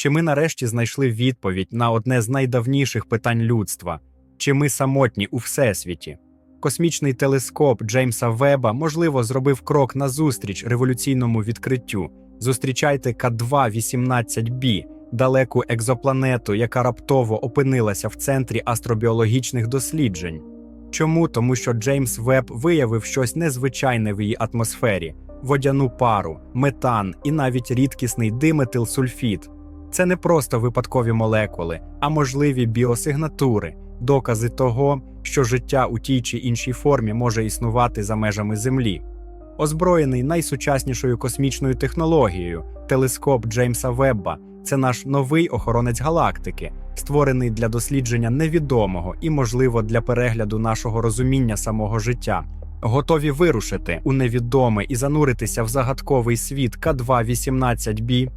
Чи ми нарешті знайшли відповідь на одне з найдавніших питань людства? Чи ми самотні у всесвіті? Космічний телескоп Джеймса Веба, можливо, зробив крок назустріч революційному відкриттю. Зустрічайте К2-18b, далеку екзопланету, яка раптово опинилася в центрі астробіологічних досліджень. Чому? Тому що Джеймс Веб виявив щось незвичайне в її атмосфері: водяну пару, метан і навіть рідкісний диметилсульфід. Це не просто випадкові молекули, а можливі біосигнатури, докази того, що життя у тій чи іншій формі може існувати за межами Землі. Озброєний найсучаснішою космічною технологією, телескоп Джеймса Вебба це наш новий охоронець галактики, створений для дослідження невідомого і, можливо, для перегляду нашого розуміння самого життя. Готові вирушити у невідоме і зануритися в загадковий світ К2-18b.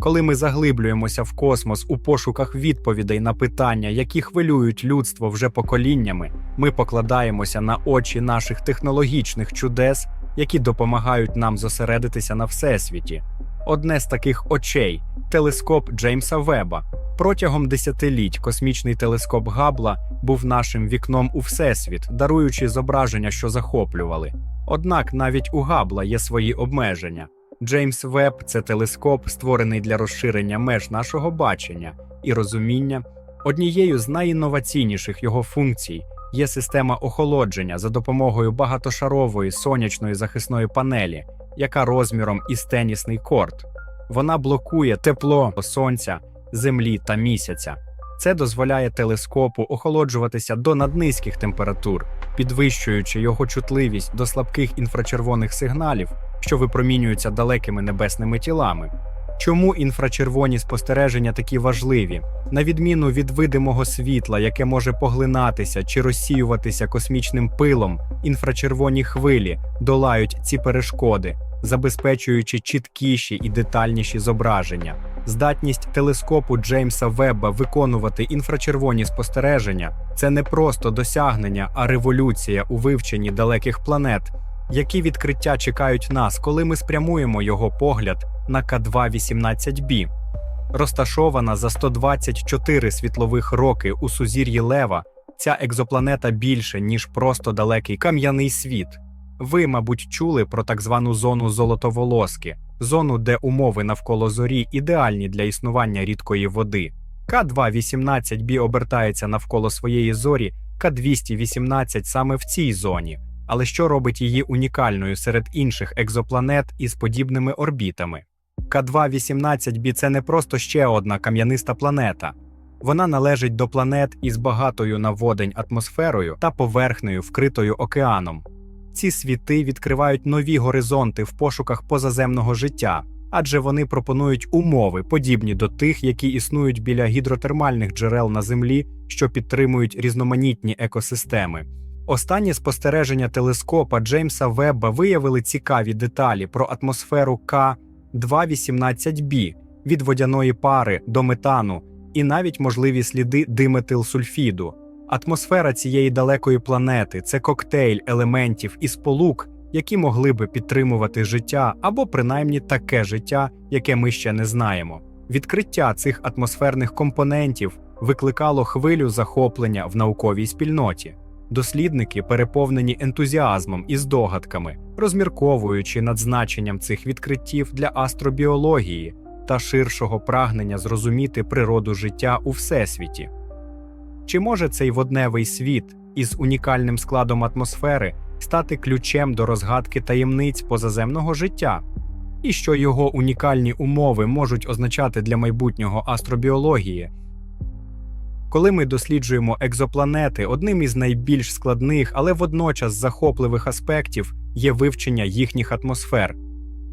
Коли ми заглиблюємося в космос у пошуках відповідей на питання, які хвилюють людство вже поколіннями, ми покладаємося на очі наших технологічних чудес, які допомагають нам зосередитися на всесвіті. Одне з таких очей телескоп Джеймса Веба. Протягом десятиліть космічний телескоп Габла був нашим вікном у всесвіт, даруючи зображення, що захоплювали. Однак навіть у Габла є свої обмеження. Джеймс Веб це телескоп, створений для розширення меж нашого бачення і розуміння. Однією з найінноваційніших його функцій є система охолодження за допомогою багатошарової сонячної захисної панелі, яка розміром із тенісний корт. Вона блокує тепло сонця, землі та місяця. Це дозволяє телескопу охолоджуватися до наднизьких температур, підвищуючи його чутливість до слабких інфрачервоних сигналів, що випромінюються далекими небесними тілами. Чому інфрачервоні спостереження такі важливі? На відміну від видимого світла, яке може поглинатися чи розсіюватися космічним пилом, інфрачервоні хвилі долають ці перешкоди, забезпечуючи чіткіші і детальніші зображення. Здатність телескопу Джеймса Вебба виконувати інфрачервоні спостереження це не просто досягнення, а революція у вивченні далеких планет. Які відкриття чекають нас, коли ми спрямуємо його погляд на К2-18b? Розташована за 124 світлових роки у сузір'ї Лева, ця екзопланета більше, ніж просто далекий кам'яний світ. Ви, мабуть, чули про так звану зону золотоволоски, зону, де умови навколо зорі ідеальні для існування рідкої води. К2-18b обертається навколо своєї зорі, К218 саме в цій зоні. Але що робить її унікальною серед інших екзопланет із подібними орбітами? К2-18b – це не просто ще одна кам'яниста планета. Вона належить до планет із багатою на водень атмосферою та поверхнею, вкритою океаном. Ці світи відкривають нові горизонти в пошуках позаземного життя, адже вони пропонують умови, подібні до тих, які існують біля гідротермальних джерел на Землі, що підтримують різноманітні екосистеми. Останні спостереження телескопа Джеймса Вебба виявили цікаві деталі про атмосферу К2-18b від водяної пари до метану і навіть можливі сліди диметилсульфіду. Атмосфера цієї далекої планети це коктейль елементів і сполук, які могли би підтримувати життя або принаймні таке життя, яке ми ще не знаємо. Відкриття цих атмосферних компонентів викликало хвилю захоплення в науковій спільноті. Дослідники переповнені ентузіазмом і здогадками, розмірковуючи над значенням цих відкриттів для астробіології та ширшого прагнення зрозуміти природу життя у всесвіті. Чи може цей водневий світ із унікальним складом атмосфери стати ключем до розгадки таємниць позаземного життя? І що його унікальні умови можуть означати для майбутнього астробіології? Коли ми досліджуємо екзопланети, одним із найбільш складних, але водночас захопливих аспектів є вивчення їхніх атмосфер.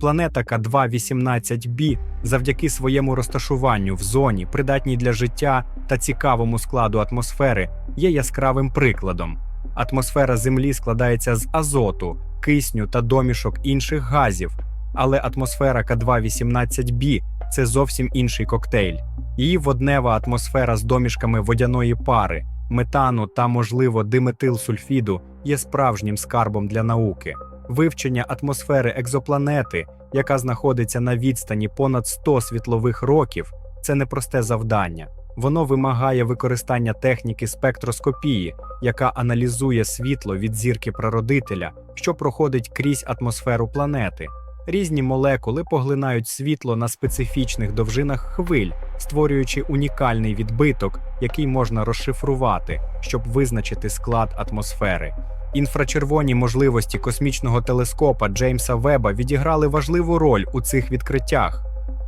Планета К2-18b завдяки своєму розташуванню в зоні, придатній для життя та цікавому складу атмосфери, є яскравим прикладом. Атмосфера Землі складається з азоту, кисню та домішок інших газів, але атмосфера К2-18b це зовсім інший коктейль. Її воднева атмосфера з домішками водяної пари, метану та, можливо, диметилсульфіду є справжнім скарбом для науки. Вивчення атмосфери екзопланети, яка знаходиться на відстані понад 100 світлових років, це непросте завдання. Воно вимагає використання техніки спектроскопії, яка аналізує світло від зірки прародителя, що проходить крізь атмосферу планети. Різні молекули поглинають світло на специфічних довжинах хвиль, створюючи унікальний відбиток, який можна розшифрувати, щоб визначити склад атмосфери. Інфрачервоні можливості космічного телескопа Джеймса Веба відіграли важливу роль у цих відкриттях.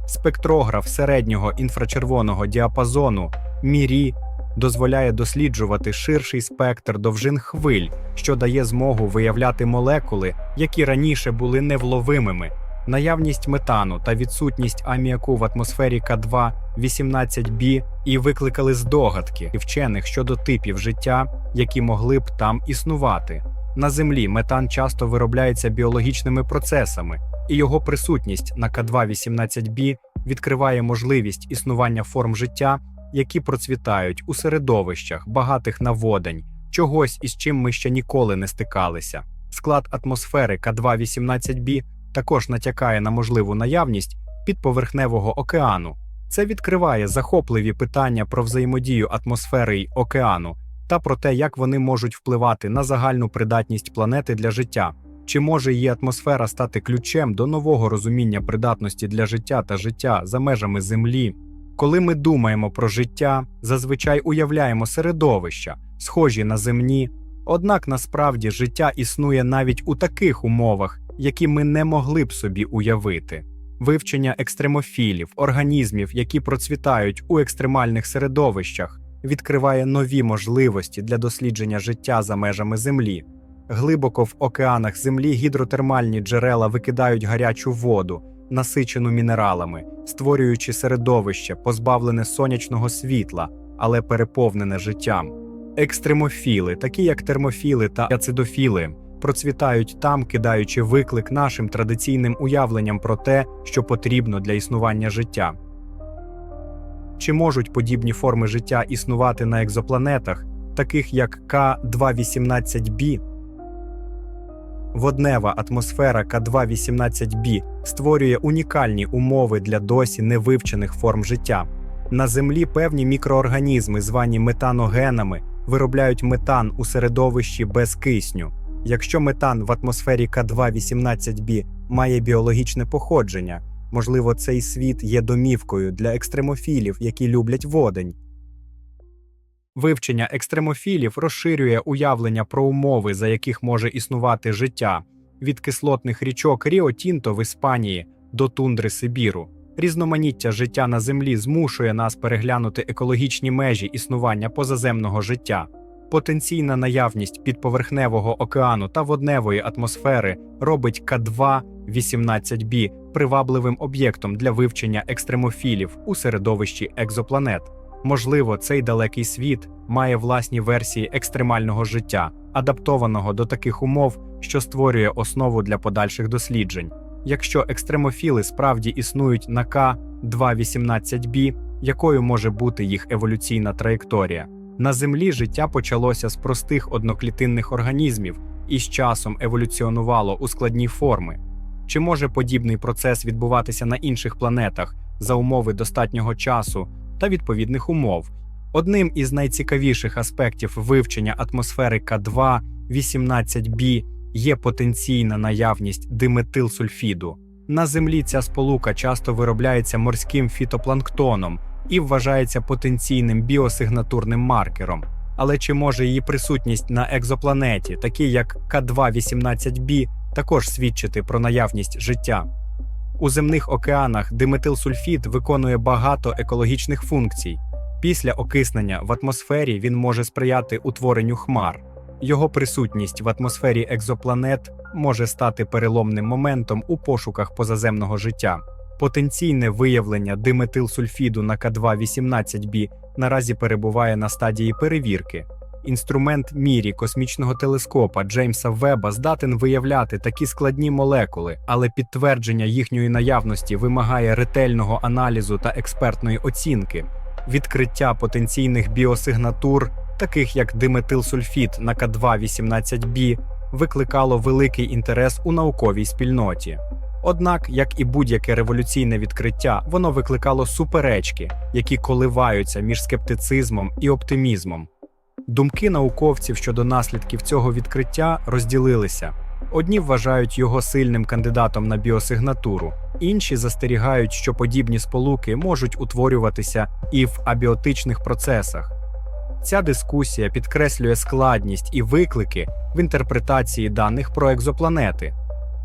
Спектрограф середнього інфрачервоного діапазону Мірі дозволяє досліджувати ширший спектр довжин хвиль, що дає змогу виявляти молекули, які раніше були невловимими. Наявність метану та відсутність аміаку в атмосфері К2 18b і викликали здогадки вчених щодо типів життя, які могли б там існувати. На Землі метан часто виробляється біологічними процесами, і його присутність на К2-18b відкриває можливість існування форм життя, які процвітають у середовищах, багатих на водень, чогось із чим ми ще ніколи не стикалися. Склад атмосфери К2-18b також натякає на можливу наявність підповерхневого океану. Це відкриває захопливі питання про взаємодію атмосфери й океану та про те, як вони можуть впливати на загальну придатність планети для життя. Чи може її атмосфера стати ключем до нового розуміння придатності для життя та життя за межами Землі? Коли ми думаємо про життя, зазвичай уявляємо середовища, схожі на земні, однак насправді життя існує навіть у таких умовах, які ми не могли б собі уявити. Вивчення екстремофілів, організмів, які процвітають у екстремальних середовищах, відкриває нові можливості для дослідження життя за межами Землі. Глибоко в океанах Землі гідротермальні джерела викидають гарячу воду, насичену мінералами, створюючи середовище, позбавлене сонячного світла, але переповнене життям. Екстремофіли, такі як термофіли та ацидофіли, процвітають там, кидаючи виклик нашим традиційним уявленням про те, що потрібно для існування життя. Чи можуть подібні форми життя існувати на екзопланетах, таких як К218b? Воднева атмосфера К218b створює унікальні умови для досі невивчених форм життя. На Землі певні мікроорганізми, звані метаногенами, виробляють метан у середовищі без кисню. Якщо метан в атмосфері К218b має біологічне походження, можливо, цей світ є домівкою для екстремофілів, які люблять водень. Вивчення екстремофілів розширює уявлення про умови, за яких може існувати життя, від кислотних річок Ріо Тінто в Іспанії до тундри Сибіру. Різноманіття життя на землі змушує нас переглянути екологічні межі існування позаземного життя. Потенційна наявність підповерхневого океану та водневої атмосфери робить К2 18b привабливим об'єктом для вивчення екстремофілів у середовищі екзопланет. Можливо, цей далекий світ має власні версії екстремального життя, адаптованого до таких умов, що створює основу для подальших досліджень. Якщо екстремофіли справді існують на К218b, якою може бути їх еволюційна траєкторія? На Землі життя почалося з простих одноклітинних організмів і з часом еволюціонувало у складні форми. Чи може подібний процес відбуватися на інших планетах за умови достатнього часу та відповідних умов? Одним із найцікавіших аспектів вивчення атмосфери К2 18b є потенційна наявність диметилсульфіду. На Землі ця сполука часто виробляється морським фітопланктоном і вважається потенційним біосигнатурним маркером. Але чи може її присутність на екзопланеті, такій як К218b, також свідчити про наявність життя? У земних океанах диметилсульфід виконує багато екологічних функцій. Після окиснення в атмосфері він може сприяти утворенню хмар. Його присутність в атмосфері екзопланет може стати переломним моментом у пошуках позаземного життя. Потенційне виявлення диметилсульфіду на К218b наразі перебуває на стадії перевірки. Інструмент мірі космічного телескопа Джеймса Веба здатен виявляти такі складні молекули, але підтвердження їхньої наявності вимагає ретельного аналізу та експертної оцінки. Відкриття потенційних біосигнатур, таких як диметилсульфід на К218b, викликало великий інтерес у науковій спільноті. Однак, як і будь-яке революційне відкриття, воно викликало суперечки, які коливаються між скептицизмом і оптимізмом. Думки науковців щодо наслідків цього відкриття розділилися. Одні вважають його сильним кандидатом на біосигнатуру, інші застерігають, що подібні сполуки можуть утворюватися і в абіотичних процесах. Ця дискусія підкреслює складність і виклики в інтерпретації даних про екзопланети.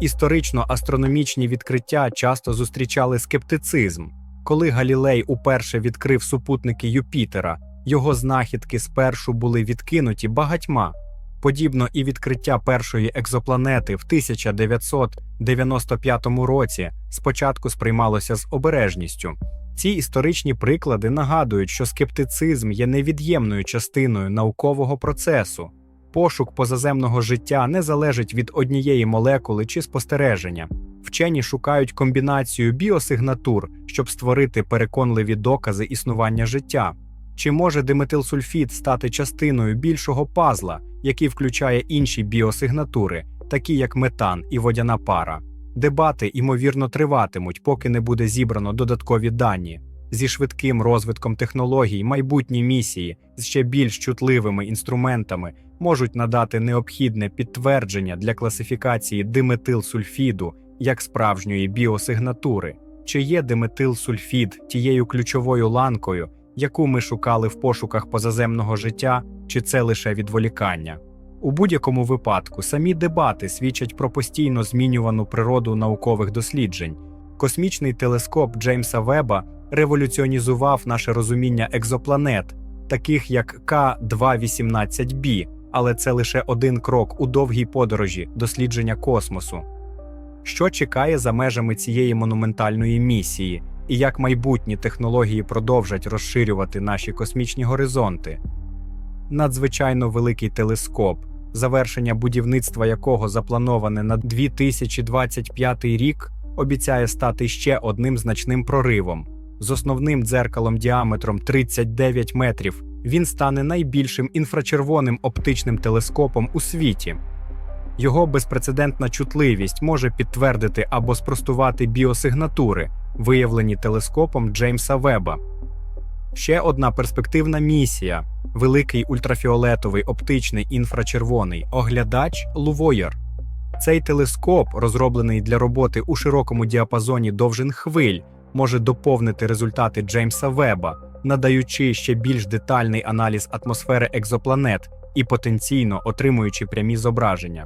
Історично астрономічні відкриття часто зустрічали скептицизм. Коли Галілей уперше відкрив супутники Юпітера, його знахідки спершу були відкинуті багатьма. Подібно і відкриття першої екзопланети в 1995 році спочатку сприймалося з обережністю. Ці історичні приклади нагадують, що скептицизм є невід'ємною частиною наукового процесу. Пошук позаземного життя не залежить від однієї молекули чи спостереження. Вчені шукають комбінацію біосигнатур, щоб створити переконливі докази існування життя. Чи може диметилсульфід стати частиною більшого пазла, який включає інші біосигнатури, такі як метан і водяна пара? Дебати, ймовірно, триватимуть, поки не буде зібрано додаткові дані. Зі швидким розвитком технологій майбутні місії з ще більш чутливими інструментами можуть надати необхідне підтвердження для класифікації диметилсульфіду як справжньої біосигнатури. Чи є диметилсульфід тією ключовою ланкою, яку ми шукали в пошуках позаземного життя, чи це лише відволікання? У будь-якому випадку самі дебати свідчать про постійно змінювану природу наукових досліджень. Космічний телескоп Джеймса Веба революціонізував наше розуміння екзопланет, таких як К218b, але це лише один крок у довгій подорожі дослідження космосу. Що чекає за межами цієї монументальної місії, і як майбутні технології продовжать розширювати наші космічні горизонти? Надзвичайно великий телескоп, завершення будівництва якого заплановане на 2025 рік, обіцяє стати ще одним значним проривом. З основним дзеркалом діаметром 39 метрів він стане найбільшим інфрачервоним оптичним телескопом у світі. Його безпрецедентна чутливість може підтвердити або спростувати біосигнатури, виявлені телескопом Джеймса Веба. Ще одна перспективна місія великий ультрафіолетовий оптичний інфрачервоний оглядач Лувоєр. Цей телескоп, розроблений для роботи у широкому діапазоні довжин хвиль, може доповнити результати Джеймса Веба, надаючи ще більш детальний аналіз атмосфери екзопланет і потенційно отримуючи прямі зображення.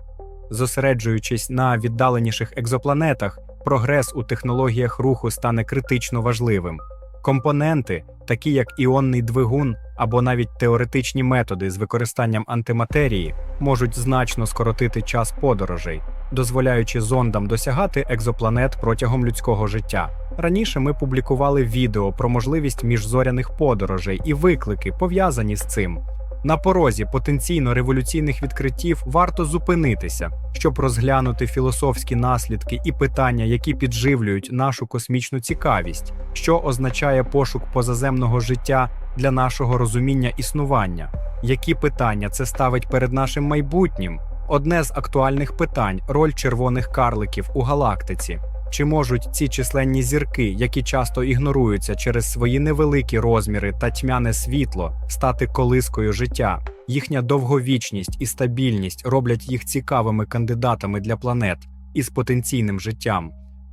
Зосереджуючись на віддаленіших екзопланетах, прогрес у технологіях руху стане критично важливим. Компоненти, такі як іонний двигун або навіть теоретичні методи з використанням антиматерії, можуть значно скоротити час подорожей, дозволяючи зондам досягати екзопланет протягом людського життя. Раніше ми публікували відео про можливість міжзоряних подорожей і виклики, пов'язані з цим. На порозі потенційно революційних відкриттів варто зупинитися, щоб розглянути філософські наслідки і питання, які підживлюють нашу космічну цікавість, що означає пошук позаземного життя для нашого розуміння існування, які питання це ставить перед нашим майбутнім. Одне з актуальних питань роль червоних карликів у галактиці. Чи можуть ці численні зірки, які часто ігноруються через свої невеликі розміри та тьмяне світло, стати колискою життя? Їхня довговічність і стабільність роблять їх цікавими кандидатами для планет із потенційним життям.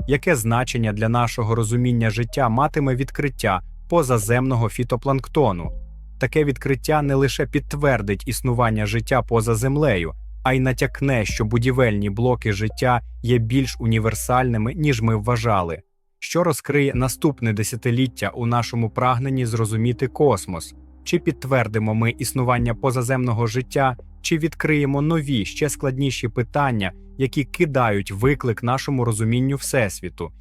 Яке значення для нашого розуміння життя матиме відкриття позаземного фітопланктону? Таке відкриття не лише підтвердить існування життя поза землею а й натякне, що будівельні блоки життя є більш універсальними, ніж ми вважали, що розкриє наступне десятиліття у нашому прагненні зрозуміти космос, чи підтвердимо ми існування позаземного життя, чи відкриємо нові ще складніші питання, які кидають виклик нашому розумінню Всесвіту.